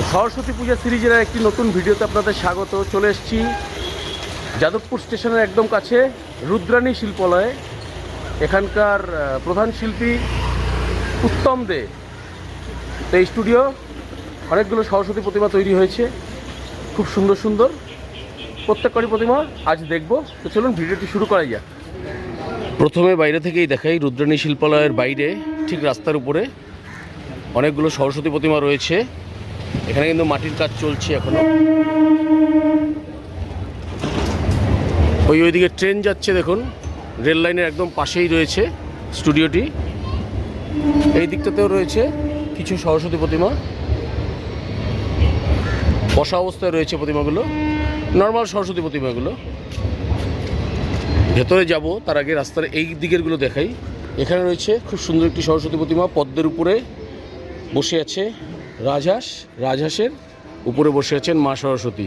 সরস্বতী পূজা সিরিজের একটি নতুন ভিডিওতে আপনাদের স্বাগত। চলে এসেছি যাদবপুর স্টেশনের একদম কাছে রুদ্রাণী শিল্পালয়ে। এখানকার প্রধান শিল্পী উত্তম দে। এই স্টুডিও অনেকগুলো সরস্বতী প্রতিমা তৈরি হয়েছে। খুব সুন্দর সুন্দর। প্রত্যেকটি প্রতিমা আজ দেখব। তো চলুন ভিডিওটি শুরু করা যাক। প্রথমে বাইরে থেকেই দেখাই রুদ্রাণী শিল্পালয়ের বাইরে, ঠিক রাস্তার উপরে অনেকগুলো সরস্বতী প্রতিমা রয়েছে। এখানে কিন্তু মাটির কাজ চলছে এখনও। ওই ওইদিকে ট্রেন যাচ্ছে, দেখুন। রেল লাইনের একদম পাশেই রয়েছে স্টুডিওটি। এই দিকটাতেও রয়েছে কিছু সরস্বতী প্রতিমা। বসা অবস্থায় রয়েছে প্রতিমাগুলো। নর্মাল সরস্বতী প্রতিমাগুলো। ভেতরে যাব, তার আগে রাস্তার এই দিকেরগুলো দেখাই। এখানে রয়েছে খুব সুন্দর একটি সরস্বতী প্রতিমা, পদ্মের উপরে বসে আছে। রাজহাঁস, রাজহাঁসের উপরে বসে আছেন মা সরস্বতী।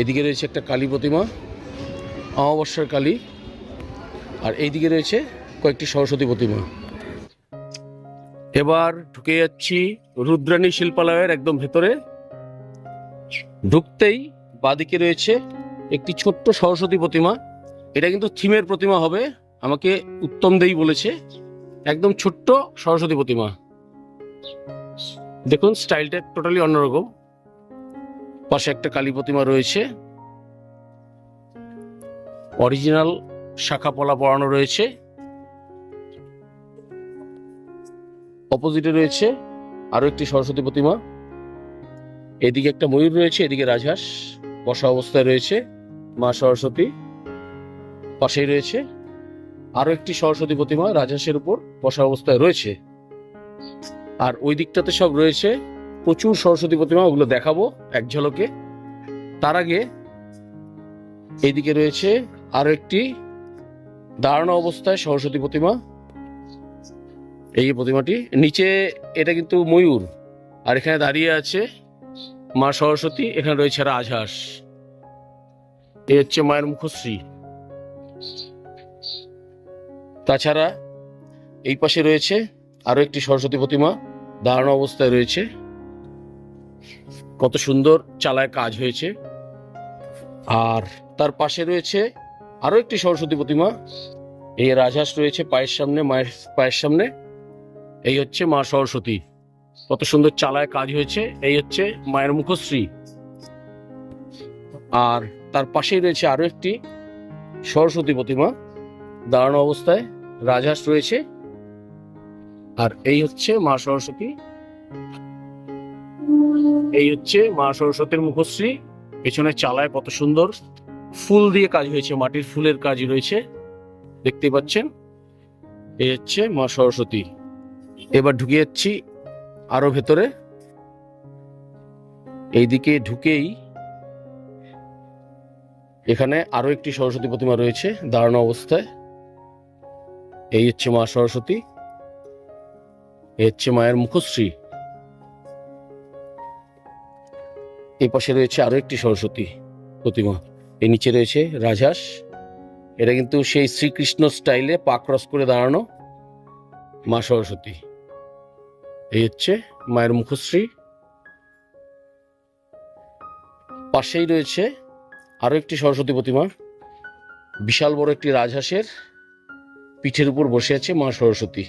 এদিকে রয়েছে একটা কালী প্রতিমা, অমাবস্যার কালী, আর এইদিকে রয়েছে কয়েকটি সরস্বতী প্রতিমা। এবার ঢুকে যাচ্ছি রুদ্রাণী শিল্পালয়ের একদম ভেতরে। ঢুকতেই বাদিকে রয়েছে একটি ছোট্ট সরস্বতী প্রতিমা। এটা কিন্তু থিমের প্রতিমা হবে, আমাকে উত্তম দেই বলেছে। একদম ছোট্ট সরস্বতী প্রতিমা। দেখুন, স্টাইলটা টোটালি অন্যরকম। পাশে একটা কালী প্রতিমা রয়েছে। অরিজিনাল শাখা পলা পড়ানো রয়েছে। অপোজিটে রয়েছে আরও একটি সরস্বতী প্রতিমা। এদিকে একটা ময়ূর রয়েছে, এদিকে রাজহাঁস। বসা অবস্থায় রয়েছে মা সরস্বতী। পাশেই রয়েছে আরও একটি সরস্বতী প্রতিমা রাজহাঁসের উপর বসা অবস্থায় রয়েছে। আর ওই দিকটাতে সব রয়েছে। প্রচুর সরস্বতী প্রতিমা, ওগুলো দেখাবো এক ঝলকে। তার আগে এইদিকে রয়েছে আরও একটি দাঁড়ানো অবস্থায় সরস্বতী প্রতিমা। এই প্রতিমাটি নিচে এটা কিন্তু ময়ূর, আর এখানে দাঁড়িয়ে আছে মা সরস্বতী, এখানে রয়েছে রাজহাঁস। এই হচ্ছে মায়ের মুখশ্রী। তাছাড়া এই পাশে রয়েছে আরও একটি সরস্বতী প্রতিমা দাঁড়ানো অবস্থায় রয়েছে। কত সুন্দর চালায় কাজ হয়েছে। আর তার পাশে রয়েছে আরও একটি সরস্বতী প্রতিমা। এই রাজহাঁস রয়েছে পায়ের সামনে, মায়ের পায়ের সামনে। এই হচ্ছে মা সরস্বতী। কত সুন্দর চালায় কাজ হয়েছে। এই হচ্ছে মায়ের মুখশ্রী। আর তার পাশেই রয়েছে আরও একটি সরস্বতী প্রতিমা দাঁড়ানো অবস্থায়। রাজহাঁস রয়েছে। আর এই হচ্ছে মা সরস্বতী। এই হচ্ছে মা সরস্বতীর মুখশ্রী। পেছনে চালায় কত সুন্দর ফুল দিয়ে কাজ হয়েছে, মাটির ফুলের কাজ রয়েছে। দেখতে পাচ্ছেন? এই হচ্ছে মা সরস্বতী। এবার ঢুকে যাচ্ছি আরও ভেতরে। এইদিকে ঢুকেই এখানে আরও একটি সরস্বতী প্রতিমা রয়েছে দাঁড়ানো অবস্থায়। এই হচ্ছে মা সরস্বতী এই হচ্ছে মায়ের মুখশ্রী। এই পাশে রয়েছে আরও একটি সরস্বতী প্রতিমা। এই নিচে রয়েছে রাজহাঁস। এটা কিন্তু সেই শ্রীকৃষ্ণ স্টাইলে পা ক্রস করে দাঁড়ানো মা সরস্বতী। এই হচ্ছে মায়ের মুখশ্রী। পাশেই রয়েছে আরও একটি সরস্বতী প্রতিমা। বিশাল বড় একটি রাজহাঁসের পিঠের উপর বসে আছে মা সরস্বতী।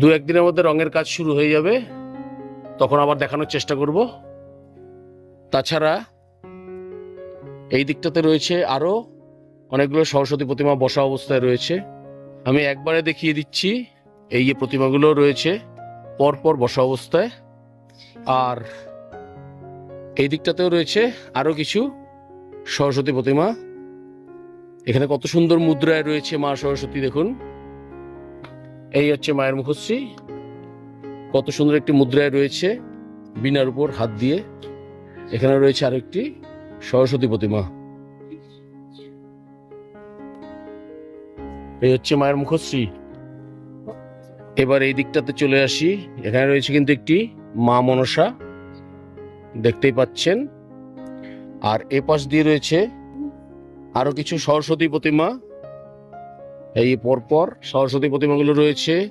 দু একদিনের মধ্যে রঙের কাজ শুরু হয়ে যাবে, তখন আবার দেখানোর চেষ্টা করব। তাছাড়া এই দিকটাতে রয়েছে আরও অনেকগুলো সরস্বতী প্রতিমা বসা অবস্থায় রয়েছে। আমি একবারে দেখিয়ে দিচ্ছি, এই যে প্রতিমাগুলো রয়েছে, পরপর বসা অবস্থায়। আর এই দিকটাতেও রয়েছে আরও কিছু সরস্বতী প্রতিমা। এখানে কত সুন্দর মুদ্রায় রয়েছে মা সরস্বতী, দেখুন। এই হচ্ছে মায়ের মুখশ্রী। কত সুন্দর একটি মুদ্রায় রয়েছে বিনার উপর হাত দিয়ে। এখানে রয়েছে আরও একটি সরস্বতী প্রতিমা। এই হচ্ছে মায়ের মুখশ্রী। এবার এই দিকটাতে চলে আসি। এখানে রয়েছে কিন্তু একটি মা মনসা। দেখতেই পাচ্ছেন। আর এ পাশ দিয়ে রয়েছে আরও কিছু সরস্বতী প্রতিমা। এই পরপর সরস্বতী প্রতিমাগুলো রয়েছে।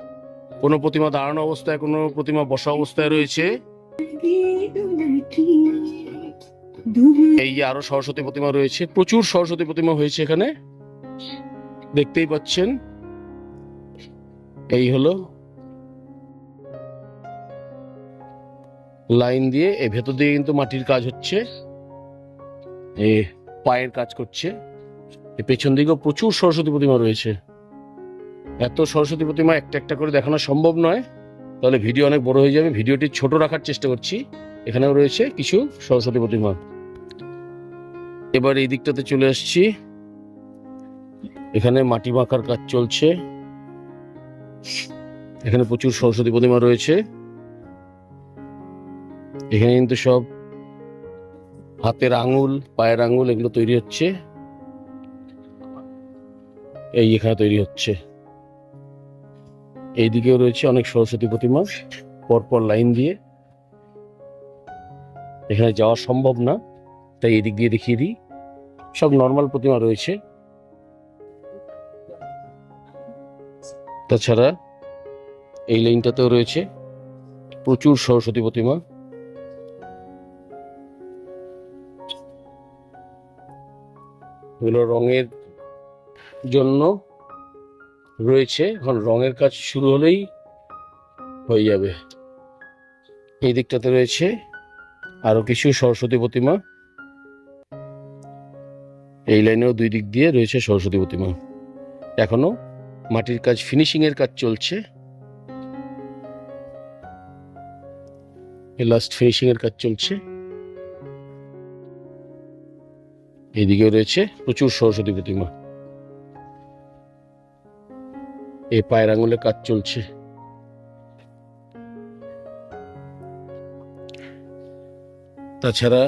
কোনো প্রতিমা দাঁড়ানো অবস্থায়, কোনো প্রতিমা বসা অবস্থায় রয়েছে। এই আরও সরস্বতী প্রতিমা রয়েছে। প্রচুর সরস্বতী প্রতিমা হয়েছে এখানে। দেখতেই পাচ্ছেন। এই হলো লাইন দিয়ে এই ভেতর দিয়ে কিন্তু মাটির কাজ হচ্ছে। এই পায়ের কাজ করছে। পেছন দিকেও প্রচুর সরস্বতী প্রতিমা রয়েছে। এত সরস্বতী প্রতিমা একটা একটা করে দেখানো সম্ভব নয়। তাহলে ভিডিও অনেক বড় হয়ে যাবে। ভিডিওটি ছোট রাখার চেষ্টা করছি। এখানেও রয়েছে কিছু সরস্বতী প্রতিমা। এবার এই দিকটাতে চলে আসছি। এখানে মাটি মাখার কাজ চলছে। এখানে প্রচুর সরস্বতী প্রতিমা রয়েছে। এখানে কিন্তু সব হাতের আঙুল, পায়ের আঙুল এগুলো তৈরি হচ্ছে। এই এখানে তৈরি হচ্ছে। এইদিকেও রয়েছে অনেক সরস্বতী প্রতিমা, পরপর লাইন দিয়ে। এখানে যাওয়া সম্ভব না, তাই এদিক দিয়ে দেখিয়ে দিই। সব নর্মাল প্রতিমা রয়েছে। তাছাড়া এই লাইনটাতেও রয়েছে প্রচুর সরস্বতী প্রতিমা। এগুলো রঙের জন্য রয়েছে। এখন রঙের কাজ শুরু হলেই হয়ে যাবে। এই দিকটাতে রয়েছে আরও কিছু সরস্বতী প্রতিমা। এই লাইনেও দুই দিক দিয়ে রয়েছে সরস্বতী প্রতিমা। এখনও মাটির কাজ ফিনিশিং এর কাজ চলছে। লাস্ট ফিনিশিং এর কাজ চলছে। এইদিকেও রয়েছে প্রচুর সরস্বতী প্রতিমা। এই পায়ের আঙুলে কাজ চলছে। তাছাড়া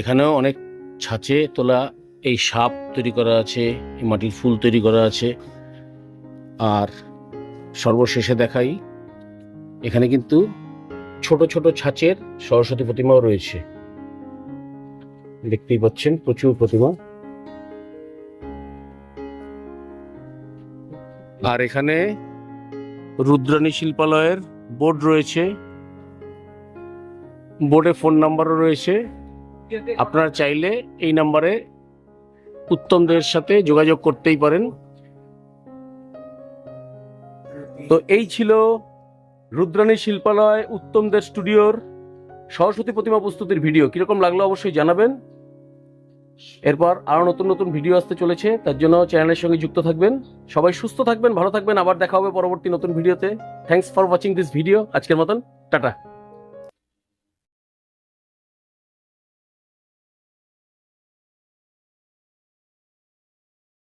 এখানেও অনেক ছাঁচে তোলা এই সাপ তৈরি করা আছে মাটির ফুল তৈরি করা আছে। আর সর্বশেষে দেখাই, এখানে কিন্তু ছোট ছোট ছাঁচের সরস্বতী প্রতিমাও রয়েছে। দেখতেই পাচ্ছেন, প্রচুর প্রতিমা। আর এখানে রুদ্রাণী শিল্পালয়ের বোর্ড রয়েছে। বোর্ডে ফোন নাম্বারও রয়েছে। আপনারা চাইলে এই নাম্বারে উত্তমদের সাথে যোগাযোগ করতেই পারেন। তো এই ছিল রুদ্রাণী শিল্পালয় উত্তমদের স্টুডিওর সরস্বতী প্রতিমা প্রস্তুতির ভিডিও। কীরকম লাগল অবশ্যই জানাবেন। এরপর আরও নতুন নতুন ভিডিও আসতে চলেছে, তার জন্য চ্যানেলের সঙ্গে যুক্ত থাকবেন। সবাই সুস্থ থাকবেন, ভালো থাকবেন, আবার দেখা হবে পরবর্তী নতুন ভিডিওতে thanks for watching this video আজকের মতন, টাটা।